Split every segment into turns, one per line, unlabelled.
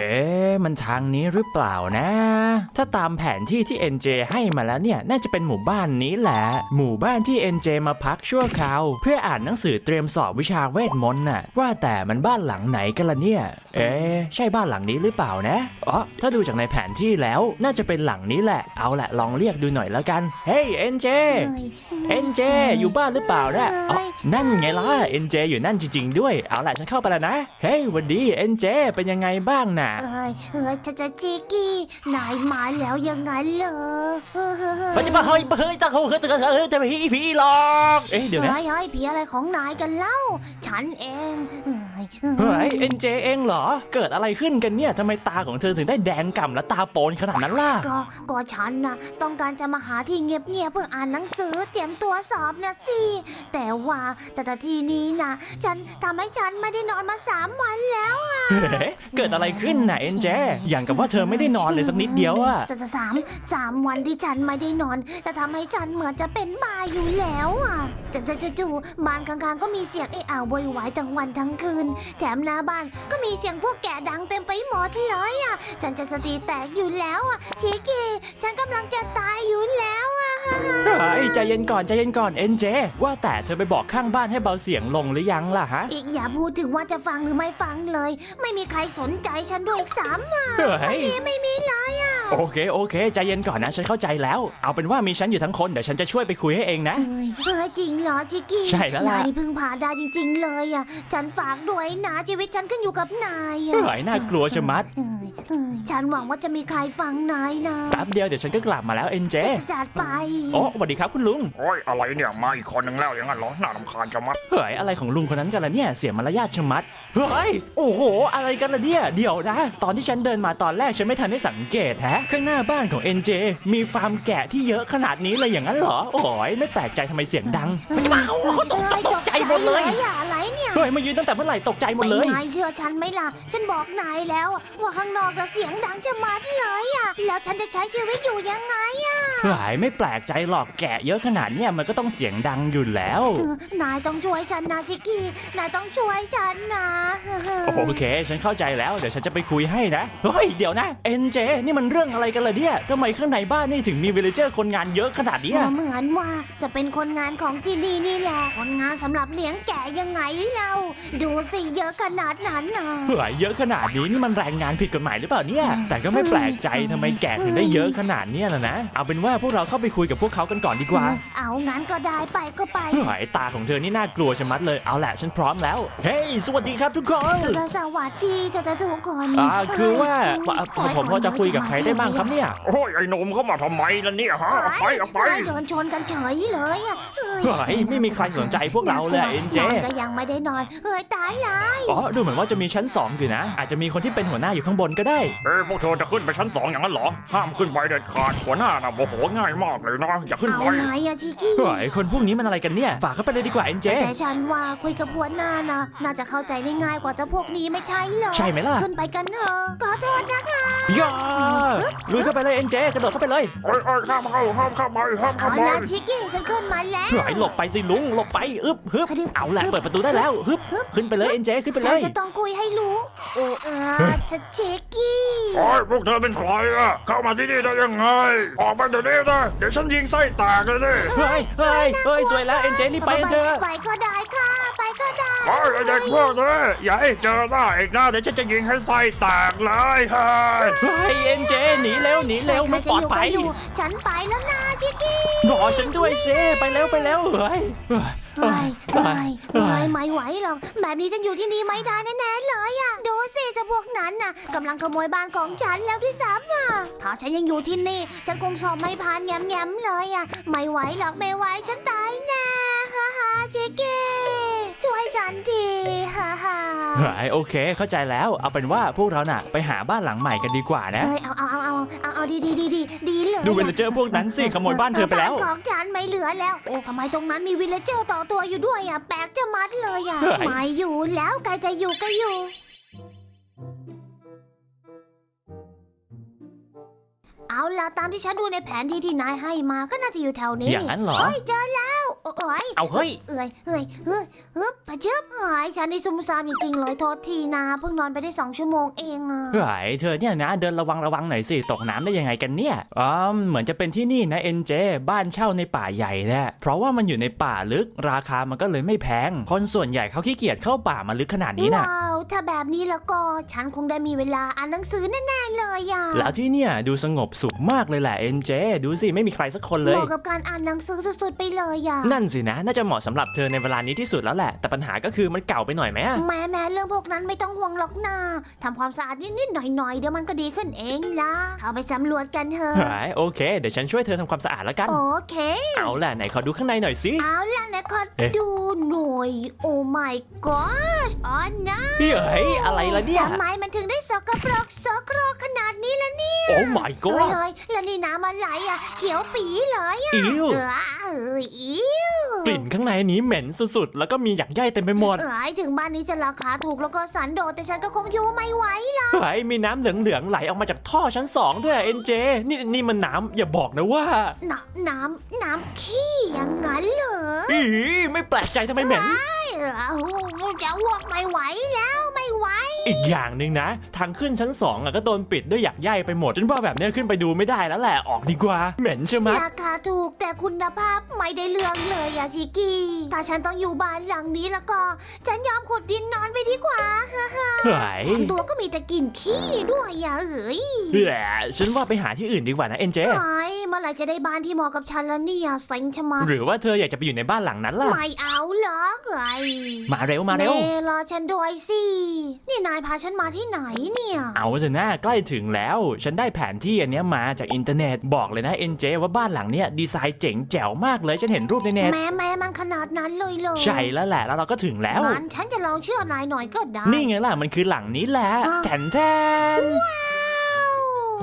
อ๊ะ มันทางนี้หรือเปล่านะ ถ้าตามแผนที่ที่ NJ ให้มาแล้วเนี่ย น่าจะเป็นหมู่บ้านนี้แหละ หมู่บ้านที่ NJ มาพักชั่วคราว เพื่ออ่านหนังสือเตรียมสอบวิชาเวทมนต์น่ะ ว่าแต่มันบ้านหลังไหนกันล่ะเนี่ย เอ๊ะใช่บ้านหลังนี้หรือเปล่านะ อ๋อ ถ้าดูจากในแผนที่แล้วน่าจะเป็นหลังนี้แหละ เอาแหละลองเรียกดูหน่อยแล้วกัน เฮ้ย NJ เอ็นเจอยู่บ้านหรือเปล่านะอ๋อนั่นไงล่ะเอ็นเจอยู่นั่นจริง ๆ ด้วย เอาล่ะฉันเข้าไปแล้วนะ เฮ้ยหวันดีเอ็นเจเป็นยังไงบ้างน่ะ
เอ้ยเอ้ยจะจะจิกกี้นายมาแล้วยังไงเหรอเฮ้ยเฮ้ยเฮ้ย
เฮ้ยจะมาเฮ้ยเฮ้ยตาเขาเฮ้ยตาเขาเฮ้ยจะไปผีผีหลอกเอ๊ะเดี๋ยวนะ
เฮ้ยเฮ้ยผีอะไรของนายกันเล่า ฉันเองเอ้ย
เฮ้ยเอ็นเจเองเหรอ เกิดอะไรขึ้นกันเนี่ยทำไมตาของเธอถึงได้แดงก่ำและตาโปนขนาดนั้นล่ะ
ก็ก็ฉันนะต้องการจะมาหาที่เงียบๆเพื่ออ่านหนังสือเตรียมตัวสอบนะสิแต่ว่าแต่แต่ทีนี้นะฉันทำให้ฉันไม่ได้นอนมาสามวันแล้วอะ
เฮ้ยเกิดอะไรขึ้นน่ะเอ็นเจอย่างกับว่าเธอไม่ได้นอนเลยสักนิดเดียวอะ
จะจะสามสามวันที่ฉันไม่ได้นอน จะทำให้ฉันเหมือนจะเป็นบ้าอยู่แล้วอะจะจะจู่ๆบ้านข้างๆ ก็มีเสียงไอ้อ่าวโวยวายทั้งวันทั้งคืน แถมหน้าบ้านก็มีเสียงพวกแกดังเต็มไปหมดเลยอะ ฉันจะสติแตกอยู่แล้วอะชิคกี้ฉันกำลังจะตายอยู่แล้ว
เฮ้ยใจเย็นก่อนใจเย็นก่อนเอ็นเจว่าแต่เธอไปบอกข้างบ้านให้เบาเสียงลงหรือยังล่ะฮะ
อีกอย่าพูดถึงว่าจะฟังหรือไม่ฟังเลย ไม่มีใครสนใจฉันด้วยซ้ำอะ
เฮ้ย
นี่ไม่มีเลยอะ
โอเคโอเคใจเย็นก่อนนะฉันเข้าใจแล้ว เอาเป็นว่ามีฉันอยู่ทั้งคนเดี๋ยวฉันจะช่วยไปคุยให้เองนะ
เอ้ยเอ้ยจริงเหรอชิคกี้
ใช่แล้วล่ะ
นายนี่พึ่งพาได้จริง ๆ เลยอะฉันฝากด้วยนะชีวิตฉันขึ้นอยู่กับนายอะ
เฮ้ยน่ากลัวชะมัด
เอ้ยเอ้ยฉันหวังว่าจะมีใครฟังนายนะ
แป๊บเดียวเดี๋ยวฉันก็กลับมาแล้วเอ็นเจ
จะจัดไป
โอ้สวัสดีครับคุณลุง
โอ้ยอะไรเนี่ยมาอีกคนหนึ่งแล้วอย่างนั้นเหรอน่ารำคาญจะมัด
เฮ้ยอะไรของลุงคนนั้นกันล่ะเนี่ยเสียมารยาทชะมัด เฮ้ยโอ้โห อะไรกันล่ะเนี่ยเดี๋ยวนะ ตอนที่ฉันเดินมาตอนแรกฉันไม่ทันได้สังเกตแฮะข้างหน้าบ้านของ NJ มีฟาร์มแกะที่เยอะขนาดนี้เลยอย่างนั้นเหรอโอ้ยไม่แปลกใจทำไมเสียงดัง
เอ้ย
ตกใจตกใจหมดเลย
อย่าอะไรเนี่ย
เฮ้ยมายืนตั้งแต่เมื่อไหร่ตกใจหมดเลย
นายเชื่อฉันไหมล่ะ ฉันบอกนายแล้วอะว่าข้างนอกเราเสียงดังจะมัดเลยอะ แล้วฉันจะใช้ชีวิตอยู่ยังไงอะ
เฮ้ยไม่แปลกใจหรอกแกะเยอะขนาดเนี้ยมันก็ต้องเสียงดังอยู่แล้ว
เออนายต้องช่วยฉันนะชิคกี้ นายต้องช่วยฉันนะ
โอเค ฉันเข้าใจแล้วเดี๋ยวฉันจะไปคุยให้นะเฮ้ยเดี๋ยวนะ NJ นี่มันเรื่องอะไรกันล่ะเนี่ยทำไมข้างในบ้านนี่ถึงมีวิลเลเจอร์คนงานเยอะขนาดเนี้ย
เหมือนว่าจะเป็นคนงานของที่นี่นี่แหละ คนงานสำหรับเลี้ยงแกะยังไงเราดูสิเยอะขนาดนั้นน่ะ
เฮ้ยเยอะขนาดนี้นี่มันแรงงานผิดกฎหมายหรือเปล่าเนี่ย แต่ก็ไม่แปลกใจทำไมแกะถึงได้เยอะขนาดเนี้ยนะนะ เอาเป็นว่าพวกเราเข้าไปคุยกับพวกเขากันก่อนดีกว่า
เอางั้นก็ได้ไปก็ไป
เฮ้ยตาของเธอนี่น่ากลัวชะมัดเลย เอาแหละฉันพร้อมแล้ว เฮ้ยสวัสดีครับทุกคน
จะสวัสดีจะจะทุกคน
อ่าคือว่า
เฮ้ย
ผมผมพอจะคุยกับใครได้บ้างครับเนี่ย
โอ้ยไอ้หนมเข้ามาทำไมล่ะเนี่ยฮะเอาไปเอาไป
เฮ้ยเดินชนกันเฉยเลยอะ เฮ้ย
เฮ้ยไม่มีใครสนใจพวกเราเลยเอ็นเจ
นอนก็ยังไม่ได้นอนเฮ้ยตายละ
อ๋อ ดูเหมือนว่าจะมีชั้นสองอยู่นะ อาจจะมีคนที่เป็นหัวหน้าอยู่ข้างบนก็ได้
เอ้ยพวกเธอจะขึ้นไปชั้นสองอย่างนั้นเหรอ ห้ามขึ้นไปเด็ดขาดหัวหน้าน่ะโมโหง่ายมากเลยนะอย่าขึ้น
เอา
ไป
ไหนอะชิคกี้
เฮ้ย คนพวกนี้มันอะไรกันเนี่ย ฝากเข้าไปเลยดีกว่าเอ็นเจ
แต่ฉันว่าคุยกับหัวหน้านะน่าจะเข้าใจได้ง่ายกว่าเจ้าพวกนี้ไม่ใช่เหรอ
ใช่ไหมล่ะ
ขึ้นไปกันเถอะขอโทษนะคะ
ย่าลุยเข้าไปเลยเอ็นเจ กระโดดเข้าไปเลย
โอ้ยโอ้ยห้ามเข้าห้ามเข้าไปห้าม
เอา
เข้าไป
ละชิคกี้ฉันขึ้นมาแล้ว
เฮ้ยหลบไปสิลุงหลบไปอึบฮึบเอาแหละเปิดประตูได้แล้วฮึบขึ้นไปเลยเอ็นเจขึ้นไปเล
ฉัน
ย
จะต้องคุยให้รู้โอ้เออจะชิคกี้
โอ้ยพวกเธอเป็นใครอะเข้ามาที่นี่ได้ยังไง ออกไปเดี๋ยวนี้นะเดี๋ยวฉันยิงไส้แตกเลยดิ
เฮ้ยเฮ้ยเฮ้ยสวยแล้วเอ็นเจรีบไปกันเถอะ
ไปก็ได้ค่ะ ไปก็ได้
โอ้ย ไอ้เด็กพวกนี้อย่าให้เจอหน้าอีกนะเดี๋ยวฉันจะยิงให้ไส้แตกเลยเฮ้ย
เฮ้ยเอ็นเจหนีเร็วหนีเร็วไม่ปลอดภัย
ใครจะอยู่ก็อยู่ฉันไปแล้วนะชิคกี้
รอฉันด้วยสิไปเร็วไปเร็วเฮ้ยเฮ้ย
เฮ้ย
เฮ้
เฮ้
ย
ย
เฮ้
เฮ้
ย
ยไม่ไหวหรอกแบบนี้ฉันอยู่ที่นี่ไม่ได้แน่ๆเลยอะดูสิเจะพวกนั้นน่ะกำลังขโมยบ้านของฉันแล้วด้วยซ้ำอะถ้าฉันยังอยู่ที่นี่ ฉันคงสอบไม่ผ่านแง้มๆเลยอะไม่ไหวหรอกไม่ไหวฉันตายแน่ฮ่าฮ่าชิคกี้ ช่วยฉันทีฮ่าฮ่า
เฮ้ยโอเค เข้าใจแล้ว เอาเป็นว่าพวกเราน่ะ ไปหาบ้านหลังใหม่กันดีกว่านะ
เอ้ยเอาเอาเอาเอาเอาเอาดีดีดีดีดีเลย
ดูเวลเจอร์พวกนั้นสิขโมยบ้านเธอไปแล้ว
บ้านของฉันไม่เหลือแล้วโอ้ทำไมตรงนั้นมีวิลเลเจอร์ต่อตัวอยู่ด้วยอะแปลกจะมัดเลยอะ
เฮ้ย
ไม่อยู่แล้วใครจะอยู่ก็อยู่ เอาล่ะตามที่ฉันดูในแผนที่ที่นายให้มาก็น่าจะอยู่แถวนี้
อย่าง
นี่
นั้นเหรอ
เฮ้ยเจอแล้วโอ้เอ้ย
เอาเฮ้ย
เอ้ยเอ้ยเอ้ยเอ้ยปะเจ็บเอ้ยฉันนี่ซุ่มซ่ามจริงๆเลยโทษทีนะเพิ่งนอนไปได้สองชั่วโมงเองอะ
เฮ้ยเธอเนี่ยนะ เดินระวังระวังหน่อยสิ ตกน้ำได้ยังไงกันเนี่ยอ๋อเหมือนจะเป็นที่นี่นะเอ็นเจบ้านเช่าในป่าใหญ่แหละเพราะว่ามันอยู่ในป่าลึกราคามันก็เลยไม่แพง คนส่วนใหญ่เขาขี้เกียจเข้าป่ามาลึกขนาดนี้น่ะ
ว้าวถ้าแบบนี้แล้วก็ฉันคงได้มีเวลาอ่านหนังสือแน่ๆเลยอะ
แล้วที่เนี่ยดูสงบสุขมากเลยแหละเอ็นเจดูสิไม่มีใครสักคนเล
เห
ย
มาะกับการอ่านหนังสือสุดๆไปเลยอะ
นั่นสินะ น่าจะเหมาะสำหรับเธอในเวลานี้ที่สุดแล้วแหละ แต่ปัญหาก็คือมันเก่าไปหน่อยไหมอะ
แม้แม้เรื่องพวกนั้นไม่ต้องห่วงหรอกนะทำความสะอาดนิดๆหน่อยๆเดี๋ยวมันก็ดีขึ้นเองละเข้าไปสำรวจกันเถอะ
เฮ้ยโอเค เดี๋ยวฉันช่วยเธอทำความสะอาดแล้วกัน
โอเค
เอาแหละไหนขอดูข้างในหน่อยสิ
เอาล่ะนะขอ
เอ๊ะ
ดูหน่อย โอ้ my god อ๋อนะ
เฮ้ยอะไรล่ะเนี่ย
ทำไมมันถึงได้ สกปรกสกปรกขนาดนี้ล่ะเนี่ย
โอ้ my
เฮ้ย
god
เฮ้ยแล้วนี่น้ำอะไรอะ เขียวปีเลยอะ
อิ้ว
เออเอออิ้ว
กลิ่นข้างในนี้เหม็นสุดๆ แล้วก็มีหยักใยเต็มไปหมด
เอ้ยถึงบ้านนี้จะราคาถูกแล้วก็สันโดษแต่ฉันก็คงอยู่ไม่ไหวละ
เฮ้ยมีน้ำเหลืองๆไหลออกมาจากท่อชั้นสองด้วยเอ็นเจนี่นี่มันน้ำอย่าบอกนะว่า
น้ำน้ำน้ำขี้อย่างนั้นเหรอ
อีไม่แปลกใจทำไมเหม็น
เออโอ้โหจะอ้วกไม่ไหวแล้วไม่ไหว
อีกอย่างหนึ่งนะ ทางขึ้นชั้นสองอะก็โดนปิดด้วยหยักใยไปหมดฉันว่าแบบเนี้ยขึ้นไปดูไม่ได้แล้วแหละออกดีกว่า เหม็นใช่ไหม
ราคาถูกแต่คุณภาพไม่ได้เรื่องเลยอะชิกกี้ ถ้าฉันต้องอยู่บ้านหลังนี้แล้วก็ ฉันยอมขุดดินนอนไปดีกว่า
เฮ้ย
แถมตัวก็มีแต่กลิ่นขี้ด้วยอะเอ้ย
แหละฉันว่าไปหาที่อื่นดีกว่านะเอ็นเจ
ไอ้ เมื่อไหร่จะได้บ้านที่เหมาะกับฉันแล้วเนี่ยเซ็งชะมัด
หรือว่าเธออยากจะไปอยู่ในบ้านหลังนั้นล่ะ
ไม่เอาหรอกเอ้ย
มาเร็วมาเร็ว
เน่รอฉันด้วยสิ นี่นายพาฉันมาที่ไหนเนี่ย
เอาเถอะนะใกล้ถึงแล้ว ฉันได้แผนที่อันเนี้ยมาจากอินเทอร์เน็ตบอกเลยนะเอ็นเจว่าบ้านหลังเนี้ยดีไซน์เจ๋งแจ๋วมากเลยฉันเห็นรูปในเน็ต
แม้แม้มันขนาดนั้นเลยเลย
ใช่แล้วแหละแล้วเราก็ถึงแล้ว
งั้นฉันจะลองเชื่อนายหน่อยก็ได้
นี่ไงล่ะมันคือหลังนี้แหละ
อะ
แทนแทน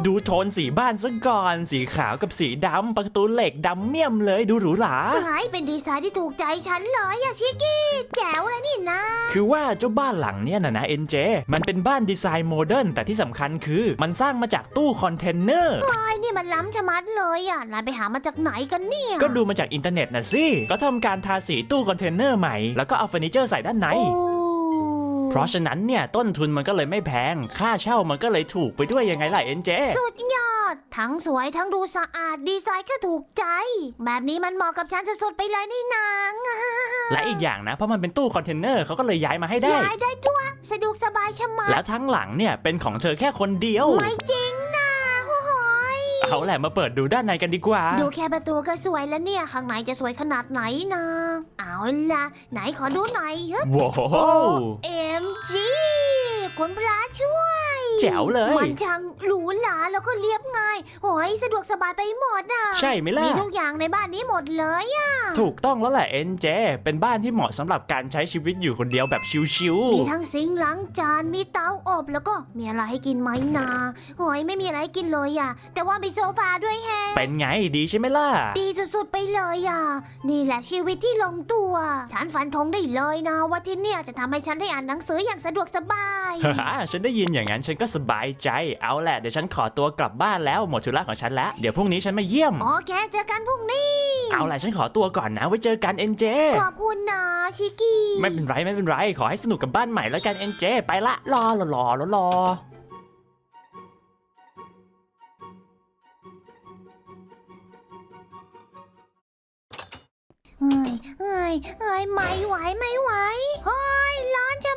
ดูโทนสีบ้านซะก่อน สีขาวกับสีดำประตูเหล็กดำเมี่ยมเลยดูหรูหรา
เฮ้ยเป็นดีไซน์ที่ถูกใจฉันเลยอะชิกกี้แจ๋วเลยนี่นะ
คือว่าเจ้าบ้านหลังเนี้ยนะนะเอ็นเจ มันเป็นบ้านดีไซน์โมเดิร์นแต่ที่สำคัญคือ มันสร้างมาจากตู้คอนเทนเนอร์
ไอ้นี่มันล้ำชะมัดเลยอะนายไปหามาจากไหนกันเนี่ย
ก็ดูมาจากอินเทอร์เน็ตนะสิ ก็ทำการทาสีตู้คอนเทนเนอร์ใหม่ แล้วก็เอาเฟอร์นิเจอร์ใส่ด้านใน
โอ้
เพ ราะฉะนั้นเนี่ยต้นทุนมันก็เลยไม่แพง ค่าเช่ามันก็เลยถูกไปด้วยยังไงล่ะเอ็นเจ
สุดยอด ทั้งสวยทั้งดูสะอาดดีไซน์ก็ถูกใจ แบบนี้มันเหมาะกับฉันสุดๆไปเลยนี่นาง
และอีกอย่างนะเพราะมันเป็นตู้คอนเทนเนอร์เขาก็เลยย้ายมาให้ได้
ย้ายได้ด้วยสะดวกสบายชะมัด
แล้วทั้งหลังเนี่ยเป็นของเธอแค่คนเดียว
ไม่จริงนะโอ้โหย
เอาแหละมาเปิดดูด้านในกันดีกว่า
ดูแค่ประตูก็สวยแล้วเนี่ย ข้างในจะสวยขนาดไหนนะเอาล่ะ ไหนขอดูหน่อยฮึบ
ว้าว
OMG คุณพระช่วย
แจ๋วเลย
มันช่างหรู หราแล้วก็เรียบง่ายโอ้ยสะดวกสบายไปหมดอะ
ใช่ไหมล่ะ
มีทุกอย่างในบ้านนี้หมดเลยอะ
ถูกต้องแล้วแหละเอ็นเจ เป็นบ้านที่เหมาะสำหรับการใช้ชีวิตอยู่คนเดียวแบบชิว
มีทั้งซิงค์ล้างจานมีเตาอบแล้วก็มีอะไรให้กินไหมนาโอ้ยไม่มีอะไรให้กินเลยอะแต่ว่ามีโซฟาด้วยแฮะ
ๆ เป็นไงดีใช่ไหมล่ะ
ดีสุดๆไปเลยอะนี่แหละชีวิตที่ลงตัว ฉันฝันธงได้เลยนะว่าที่เนี่ยจะทำให้ฉันได้อ่านหนังสืออย่างสะดวกสบาย
ฮ่าฉันได้ยินอย่างนั้นฉันก็สบายใจ เอาแหละเดี๋ยวฉันขอตัวกลับบ้านแล้วหมดธุระของฉันแล้ว เดี๋ยวพรุ่งนี้ฉันมาเยี่ยม
โอเคเจอกันพรุ่งนี้
เอาแหละฉันขอตัวก่อนนะ ไว้เจอกันเอ็นเจ
ขอบคุณนะชิกกี้
ไม่เป็นไรไม่เป็นไร ขอให้สนุกกับบ้านใหม่แล้วกันเอ็นเจ ไปละ รอรอรอรอรอ
เฮ้ยเฮ้ยเฮ้ยไม่ไหวไม่ไหวเฮ้ยร้อนจะมัดเลยอะ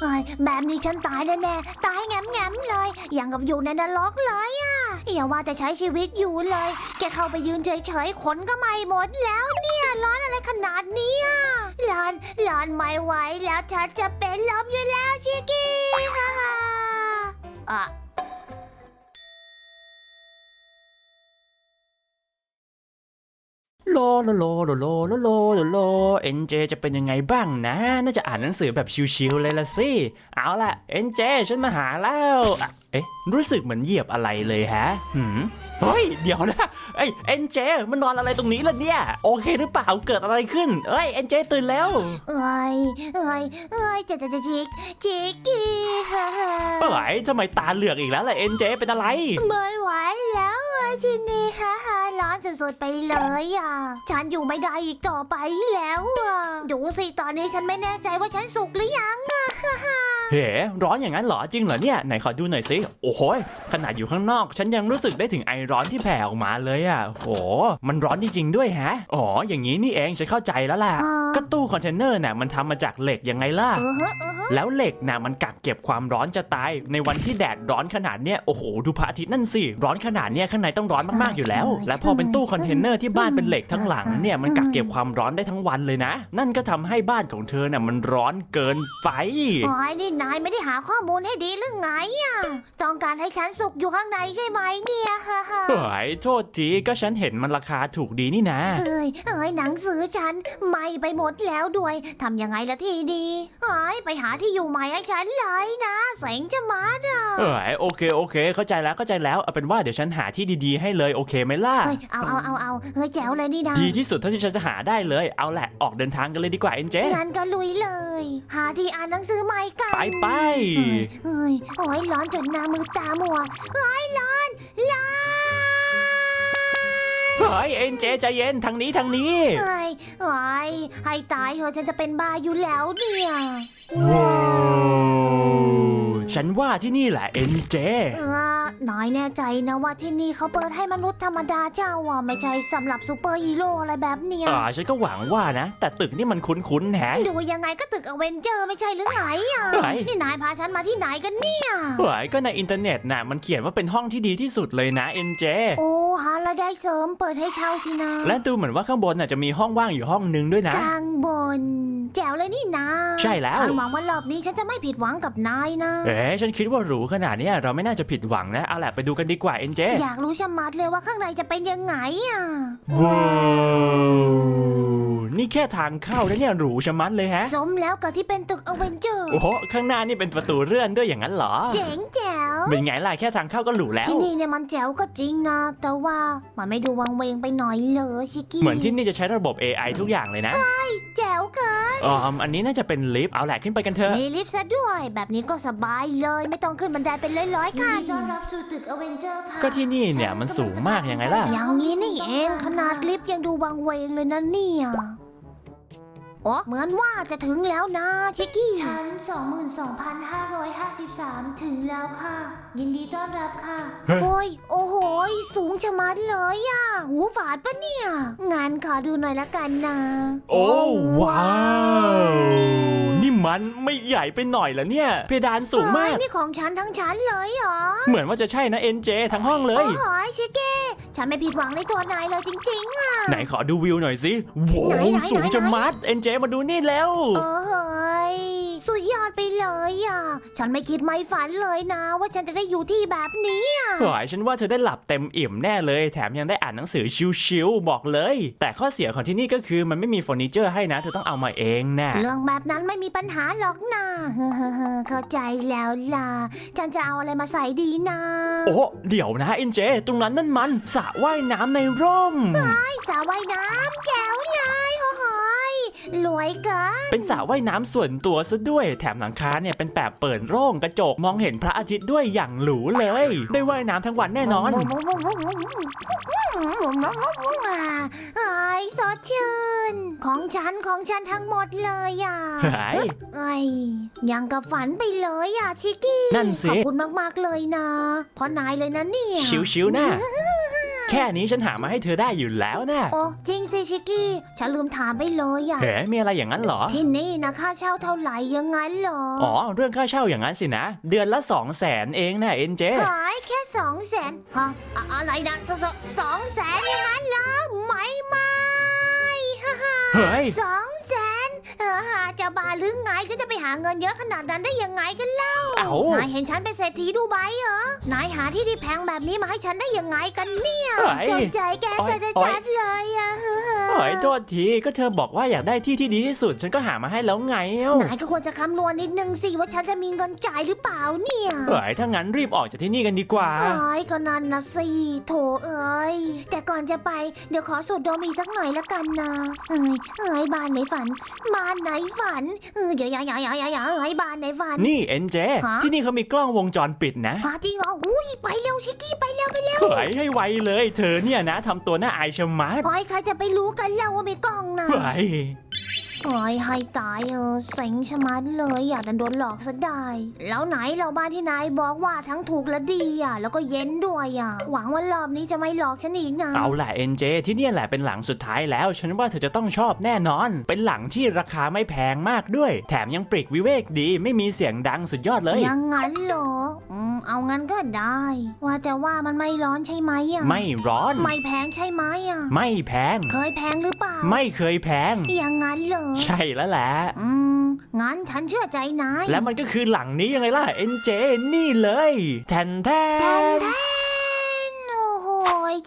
เอ้ยแบบนี้ฉันตายแน่ๆตายแง้มๆเลย อย่างกับอยู่ในนรกเลยอะอย่าว่าจะใช้ชีวิตอยู่เลย แกเข้าไปยืนเฉยๆขนก็ไม่หมดแล้วเนี่ยร้อนอะไรขนาดนี้อะร้อนร้อนไม่ไหวแล้วฉันจะเป็นลมอยู่แล้วชิคกี้ฮ่าฮ่าอะ
โลโลโลโลโลโลโลโลโลเอ็นเจจะเป็นยังไงบ้างนะ น่าจะอ่านหนังสือแบบชิวๆเลยละสิ เอาล่ะเอ็นเจฉันมาหาแล้วเอ๊ะรู้สึกเหมือนเหยียบอะไรเลยฮะหืมเฮ้ย เดี๋ยวนะเอ้ยเอ็นเจ มันนอนอะไรตรงนี้ล่ะเนี่ย โอเคหรือเปล่า เกิดอะไรขึ้น เอ้ยเอ็นเจตื่นแล้ว
เอ้ยเอ้ยเอ้ยจะจะจะชิกชิกกี้ฮ่าฮ่า
เอ้ยทำไมตาเหลือกอีกแล้วล่ะเอ็นเจ เป็นอะไร
ไม่ไหวแล้วที่นี่ฮ่าฮ่า ร้อนสุดๆไปเลยอะ ฉันอยู่ไม่ได้อีกต่อไปแล้วอะ ดูสิตอนนี้ฉันไม่แน่ใจว่าฉันสุกหรือยังอะฮ่าฮ่า
เฮ้ร้อนอย่างนั้นเหรอจริงเหรอเนี่ยไหนขอดูหน่อยสิโอ้โหยขนาดอยู่ข้างนอก ฉันยังรู้สึกได้ถึงไอร้อนที่แผ่ออกมาเลยอะโอ้มันร้อนจริงๆด้วยแฮะอ๋ออย่างนี้นี่เองฉันเข้าใจแล้วล่ะ
อ่า
ก็ตู้คอนเทนเนอร์น่ะมันทำมาจากเหล็กยังไงล่ะ
เออฮะเออฮะ
แล้วเหล็กน่ะมันกักเก็บความร้อนจะตาย ในวันที่แดดร้อนขนาดเนี้ยโอ้โหดูพระอาทิตย์นั่นสิร้อนขนาดเนี้ยข้างในต้องร้อนมากๆอยู่แล้ว และพอเป็นตู้คอนเทนเนอร์ที่บ้านเป็นเหล็กทั้งหลังเนี่ยมันกักเก็บความร้อนได้ทั้งวันเลยนะ นั่นก็ทำให้บ้านของเธอน่ะมันร้อนเกินไป
โอ้ยนี่นายไม่ได้หาข้อมูลให้ดีหรือไงอะต้องการให้ฉันสุกอยู่ข้างในใช่ไหมเนี่ยฮ่าฮ่า
เฮ้ยโทษทีก็ฉันเห็นมันราคาถูกดีนี่นะ
เอ้ยเอ้ยหนังสือฉันไหม่ไปหมดแล้วด้วยทำยังไงละทีดีเอ้ยไปหาที่อยู่ใหม่ให้ฉันเลยนะเสงจะมาดอะ
เอ้ยโอเคโอเค เข้าใจแล้วเข้าใจแล้วเอาเป็นว่าเดี๋ยวฉันหาที่ดีๆให้เลยโอเคไหมล่ะ
เฮ้ยเอาเอาเอาเอาเฮ้ยแจ๋วเลยนี่นะ
ดีที่สุดเท่าที่ฉันจะหาได้เลย เอาแหละออกเดินทางกันเลยดีกว่าเอ็นเจ
งั้นก็ลุยเลย หาที่อ่านหนังสือใหม่กัน
ไปไป
เอ้ยเอ้ยโอ้ยร้อนจนหน้ามือตามัวเอ้ยร้อนร้อน
เฮ้ยเอ็นเจใจเย็นทางนี้ทางนี้
เอ้ยเอ้ยให้ตายเหอะฉันจะเป็นบ้าอยู่แล้วเนี่ย
ว้าว ฉันว่าที่นี่แหละเอ็นเจ
เออนายแน่ใจนะว่าที่นี่เขาเปิดให้มนุษย์ธรรมดาเจ้าอะไม่ใช่สำหรับซูเปอร์ฮีโร่อะไรแบบเนี้ย
อ่าฉันก็หวังว่านะ แต่ตึกนี่มันคุ้นๆแฮะ
ดูยังไงก็ตึกอเวนเจอร์ไม่ใช่หรือไงอะ
เฮ้ย
นี่นายพาฉันมาที่ไหนกันเนี่ย
เฮ้ยก็ในอินเทอร์เน็ตน่ะมันเขียนว่าเป็นห้องที่ดีที่สุดเลยนะเอ็นเจ
โอ้หาและได้เสริมเปิดให้เช่าสินะ
และดูเหมือนว่าข้างบนน่ะจะมีห้องว่างอยู่ห้องนึงด้วยนะ
กลางบน แจ๋วเลยนี่นะ
ใช่แล้ว
ฉันหวังว่ารอบนี้ฉันจะไม่ผิดหวังกับนายนะ
เอ๊ะฉันคิดว่าหรูขนาดเนี้ยเราไม่น่าจะผิดหวังนะ เอาแหละไปดูกันดีกว่าเอ็นเจ
อยากรู้ชะมัดเลยว่าข้างในจะเป็นยังไงอะ
ว้าวนี่แค่ทางเข้าแล้วเนี่ยหรูชะมัดเลยฮะ
สมแล้วกับที่เป็นตึกอเวนเจอร์
โอ้โห ข้างหน้านี่เป็นประตูเลื่อนด้วยอย่างนั้นเหรอ
เจ๋งแจ๋ว
เป็นไงล่ะแค่ทางเข้าก็หรูแล้ว
ที่นี่เนี่ยมันแจ๋วก็จริงนะ แต่ว่ามันไม่ดูวังเวงไปหน่อยเลยชิกกี้
เหมือนที่นี่จะใช้ระบบ AI ทุกอย่างเลยนะ
แจ๋วเกิน
อ๋ออันนี้น่าจะเป็นลิฟต์เอาแหละขึ้นไปกันเถอะ
มีลิฟต์ซะด้วย แบบนี้ก็สบายเลยไม่ต้องขึ้นบันไดเป็นร้อยๆขั้นต้อนรับสู่ตึกอเวนเจอร์ค่ะ
ก็ที่นี่เนี่ยมันสูงมากยังไงล่ะ
อย่างนี้นี่เองขนาดลิฟต์ยังดูวังเวงเลยนะเนี่ย โอ้เหมือนว่าจะถึงแล้วนะชิกกี้ชั้น 22,553 ถึงแล้วค่ะ ยินดีต้อนรับค่ะ
เฮ้ย
โอ้ยโอ้โหยสูงชะมัดเลยอะ หูฝาดปะเนี่ย งานขอดูหน่อยละกันนะ
โอ้ว้าว นี่มันไม่ใหญ่ไปหน่อยเหรอเนี่ย เพดานสูงมาก
เฮ้ยนี่ของฉันทั้งชั้นเลยเหรอ
เหมือนว่าจะใช่นะเอ็นเจทั้งห้องเล
โอ้
ย
โหยชิเก้ ฉันไม่ผิดหวังในตัวนายเลยจริง ๆ อะ
ไหนขอดูวิวหน่อยสิโว้
ไหนไหน
สูง
ไหน
จะมัด เอ็นเจมาดูนี่แล้ว
เออเฮ้ยสุดยอด ไปเลยอะ ฉันไม่คิดไม่ฝันเลยนะ ว่าฉันจะได้อยู่ที่แบบนี้อะ
หอยฉันว่าเธอได้หลับเต็มอิ่มแน่เลย แถมยังได้อ่านหนังสือชิวๆบอกเลย แต่ข้อเสียของที่นี่ก็คือมันไม่มีเฟอร์นิเจอร์ให้นะ เธอต้องเอามาเองนะ
เรื่องแบบนั้นไม่มีปัญหาหรอกนะเฮ้อๆๆเข้าใจแล้วล่ะ ฉันจะเอาอะไรมาใส่ดีนะ
โอ้เดี๋ยวนะเอ็นเจ ตรงนั้นนั่นมันสระว่ายน้ำในร่ม
ไอ้สระว่ายน้ำแก้วเลยโอ้โหย รวยเกิน
เป็นสระว่ายน้ำส่วนตัวซะด้วย แถมหลังคาเนี่ยเป็นแบบเปิดโล่งกระจกมองเห็นพระอาทิตย์ด้วยอย่างหรูเลย ได้ว่ายน้ำทั้งวันแน่นอน
ไอ้ยสดชื่น ของฉันของฉันทั้งหมดเลยอะ
หาย
ไอ้ยยังกับฝันไปเลยอะชิกกี้
นั่นสิ
ขอบคุณมากๆเลยนะเพราะนายเลยนะเนี่ย
ชิวๆนะ แค่นี้ฉันหามาให้เธอได้อยู่แล้วนะ
โอ้จริงสิชิกกี้ ฉันลืมถามไปเลยอะ
เฮ้มีอะไรอย่างนั้นเหรอ
ที่นี่นะค่าเช่าเท่าไหร่ยังงั้นเหรอ
อ๋อ เรื่องค่าเช่าอย่างนั้นสินะ เดือนละสองแสนเองนะเอ็นเจ
หายแค่สองแสนฮะอะอะไรนะสสสองแสนอย่างนั้นเหรอ ไม่ไม่ฮ่าฮ่า
เฮ้ย
สองแสน เออหาจะบาหรือไงก็จะไปหาเงินเยอะขนาดนั้นได้ยังไงกันเล่า
เอ้า
นายเห็นฉันเป็นเศรษฐีดูไบเหรอ นายหาที่ที่แพงแบบนี้มาให้ฉันได้ยังไงกันเนี่ย
เฮ้ย
จนใจแก
โอ๊ย
จะจะ
โอ๊ย
จัดเลย
ยโทษทีก็เธอบอกว่าอยากได้ที่ที่ดีที่สุด ฉันก็หามาให้แล้วไงเอ้านา
ยก็ควรจะคำนวณนิดนึงสิว่าฉันจะมีเงินจ่ายหรือเปล่าเนี่ย
เฮ้ยถ้างั้นรีบออกจากที่นี่กันดีกว่า
เอ้ยก็นั่นนะสิโถเอ้ยแต่ก่อนจะไปเดี๋ยวขอสูดดมอีกสักหน่อยละกันนะเอ้ยเอ้ยบ้านไหนฝัน บ้านไหนฝันเออเดี๋ยวอย่าอย่าอย่าอย่าอย่าเอ้ยบ้านไหนฝัน
นี่เอ็นเจ
ฮะ
ที่นี่เขามีกล้องวงจรปิดนะ
หาจริงเหรออุ้ยไปเร็วชิกกี้ไปเร็วไปเร็ว
เฮ้ยให้ไวเลย เธอเนี่ยนะทำตัวน่าอายชะมัด
โอ้ยใครจะไปรู้กันแล้วว่ามีกล้องนะ
ย
โอ้ยให้ตายเออเซ็งชะมัดเลยอยากดันโดนหลอกซะได้ แล้วไหนเราบ้านที่นายบอกว่าทั้งถูกและดีอะ แล้วก็เย็นด้วยอะ หวังว่ารอบนี้จะไม่หลอกฉันอีกนะ
เอาแหละเอ็นเจที่เนี่ยแหละเป็นหลังสุดท้ายแล้ว ฉันว่าเธอจะต้องชอบแน่นอน เป็นหลังที่ราคาไม่แพงมากด้วย แถมยังปลีกวิเวกดี ไม่มีเสียงดังสุดยอดเลย
ยังงั้นเหรออืมเอางั้นก็ได้ ว่าแต่ว่ามันไม่ร้อนใช่ไหมอะ
ไม่ร้อน
ไม่แพงใช่ไหมอะ
ไม่แพง
เคยแพงหรือเปล่า
ไม่เคยแพง
อย่างงั้นเหรอ
ใช่แล้วแหละ
อืม งั้นฉันเชื่อใจนาย
และมันก็คือหลังนี้ยังไงล่ะ เอ็นเจ นี่เลย แทนแท
แทน
น
แทนโอ้โห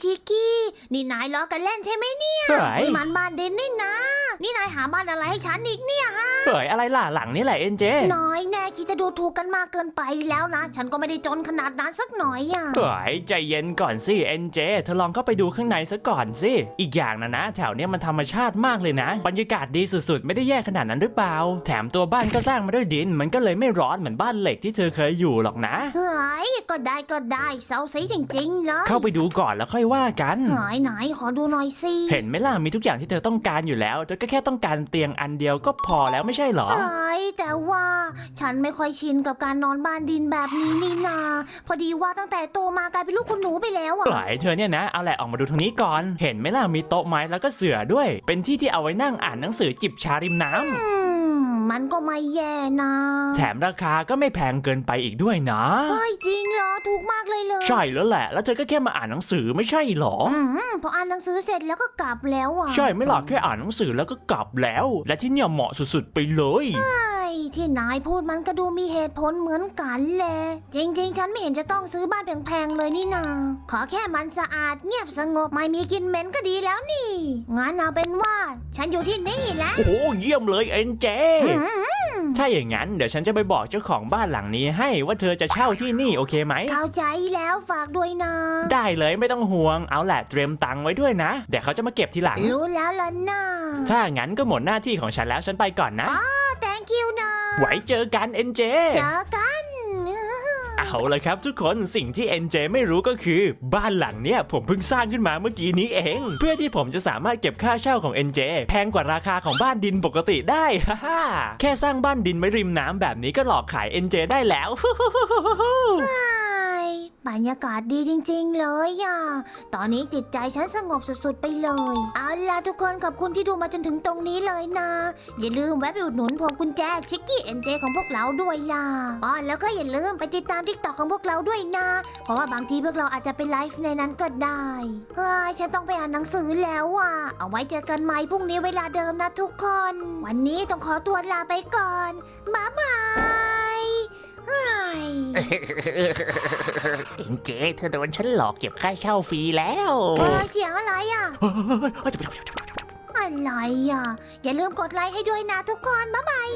ชิกกี้ นี่นายล้อกันเล่นใช่ไหมเนี่ย
เฮ้ย
นี่มันบ้านเด่นนี่นะ นี่นายหาบ้านอะไรให้ฉันอีกเนี่ยฮะ
เฮ้ยอะไรล่ะหลังนี้แหละเอ็นเจ
น้อยแน่คิดจะดูถูกกันมากเกินไปแล้วนะ ฉันก็ไม่ได้จนขนาดนั้นสักหน่อยอะ
เฮ้ยใจเย็นก่อนสิเอ็นเจเธอลองเข้าไปดูข้างในซะก่อนสิอีกอย่างนะนะ แถวเนี้ยมันธรรมชาติมากเลยนะ บรรยากาศดีสุดๆ ไม่ได้แย่ขนาดนั้นหรือเปล่า แถมตัวบ้านก็สร้างมาด้วยดิน มันก็เลยไม่ร้อนเหมือนบ้านเหล็กที่เธอเคยอยู่หรอกนะ
เฮ้ยก็ได้ก็ได้เซาซีจริงๆเลย
เข้าไปดูก่อนแล้วค่อยว่ากัน
ไหนไหนขอดูหน่อยสิ
เห็นไหมล่ะมีทุกอย่างที่เธอต้องการอยู่แล้วเธอก็แค่ต้องการเตียงอันเดียวก็พอแล้วไม่ใช่เหรอ
เอ้ยแต่ว่าฉันไม่ค่อยชินกับการนอนบ้านดินแบบนี้นี่นา พอดีว่าตั้งแต่โตมากลายเป็นลูกคุณหนูไปแล้วอะ
หลายเธอเนี่ยนะ เอาแหละออกมาดูทางนี้ก่อน เห็นไหมล่ะมีโต๊ะไม้แล้วก็เสื่อด้วย เป็นที่ที่เอาไว้นั่งอ่านหนังสือจิบชาริมน้ำ
อืม มันก็ไม่แย่นะ
แถมราคาก็ไม่แพงเกินไปอีกด้วยนะ
เฮ้ยจริงเหรอถูกมากเลยเลย
ใช่แล้วแหละ แล้วเธอก็แค่มาอ่านหนังสือไม่ใช่เหรอ
อืมพออ่านหนังสือเสร็จแล้วก็กลับแล้วอะ
ใช่ไม่หรอกแค่อ่านหนังสือแล้วก็กลับแล้ว และที่เนี่ยเหมาะสุดๆไปเลย
ใช่ ที่นายพูดมันก็ดูมีเหตุผลเหมือนกันแหละจริง ๆ ฉันไม่เห็นจะต้องซื้อบ้านแพงๆเลยนี่นาขอแค่มันสะอาดเงียบสงบไม่มีกลินเหม็นก็ดีแล้วนี่งั้นเอาเป็นว่า ฉันอยู่ที่นี่แหละ
โอ้โหเยี่ยมเลยเอ็นเจ
อืม
ถ้าอย่างนั้นเดี๋ยวฉันจะไปบอกเจ้าของบ้านหลังนี้ให้ว่าเธอจะเช่าที่นี่โอเคไหม
เข้าใจแล้วฝากด้วยนะ
ได้เลยไม่ต้องห่วงเอาแหละเตรียมตังค์ไว้ด้วยนะ เดี๋ยวเขาจะมาเก็บทีหลัง
รู้แล้วล่ะนะ
ถ้างั้นก็หมดหน้าที่ของฉันแล้วฉันไปก่อนนะ
thank you นะ
ไว้เจอกันเอ็นเจ
เจอกัน
เอาละครับทุกคนสิ่งที่ NJ ไม่รู้ก็คือ บ้านหลังเนี้ยผมเพิ่งสร้างขึ้นมาเมื่อกี้นี้เอง เพื่อที่ผมจะสามารถเก็บค่าเช่าของ NJ แพงกว่าราคาของบ้านดินปกติได้ฮ่าฮ่าแค่สร้างบ้านดินไว้ริมน้ำแบบนี้ก็หลอกขาย NJ ได้แล้ว
ใช่ บรรยากาศดีจริงๆเลยอะ ตอนนี้จิตใจฉันสงบสุดๆไปเลย เอาล่ะทุกคนขอบคุณที่ดูมาจนถึงตรงนี้เลยนะ อย่าลืมแวะไปอุดหนุนพวงกุญแจชิกกี้เอ็นเจของพวกเราด้วยล่ะอ๋อแล้วก็อย่าลืมไปติดตามทิกตอกของพวกเราด้วยนะ เพราะว่าบางทีพวกเราอาจจะไปไลฟ์ในนั้นก็ได้เฮ้ยฉันต้องไปอ่านหนังสือแล้วอะ เอาไว้เจอกันใหม่พรุ่งนี้เวลาเดิมนะทุกคน วันนี้ต้องขอตัวลาไปก่อนบ๊ายบาย เฮ้ย
เอ็นเจเธอโดนฉันหลอกเก็บค่าเช่าฟรีแล้ว
เออเสียงอะไรอะ อะไรอะ อย่าลืมกดไลค์ให้ด้วยนะทุกคน บ๊ายบาย